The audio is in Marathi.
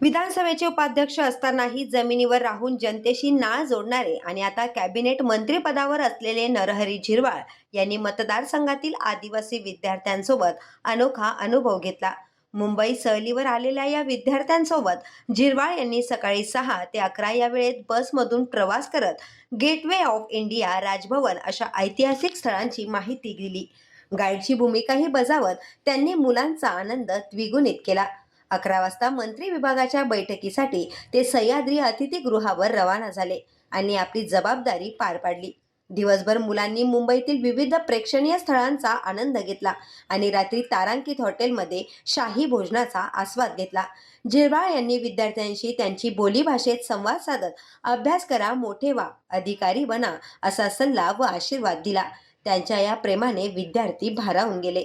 विधानसभेचे उपाध्यक्ष असतानाही जमिनीवर राहून जनतेशी नाळ जोडणारे आणि आता कॅबिनेट मंत्रीपदावर असलेले नरहरी झिरवाळ यांनी मतदारसंघातील आदिवासी विद्यार्थ्यांसोबत अनोखा अनुभव घेतला. मुंबई सहलीवर आलेल्या या विद्यार्थ्यांसोबत झिरवाळ यांनी सकाळी सहा ते अकरा या वेळेत बसमधून प्रवास करत गेटवे ऑफ इंडिया राजभवन अशा ऐतिहासिक स्थळांची माहिती दिली. गाईडची भूमिकाही बजावत त्यांनी मुलांचा आनंद द्विगुणित केला. अकरा वाजता मंत्री विभागाच्या बैठकीसाठी ते सह्याद्री अतिथीगृहावर रवाना झाले आणि आपली जबाबदारी पार पाडली. दिवसभर मुलांनी मुंबईतील विविध प्रेक्षणीय स्थळांचा आनंद घेतला आणि रात्री तारांकित हॉटेलमध्ये शाही भोजनाचा आस्वाद घेतला. झिरवाळ यांनी विद्यार्थ्यांशी त्यांची बोलीभाषेत संवाद साधत अभ्यास करा मोठे व्हा अधिकारी बना असा सल्ला व आशीर्वाद दिला. त्यांच्या या प्रेमाने विद्यार्थी भारावून गेले.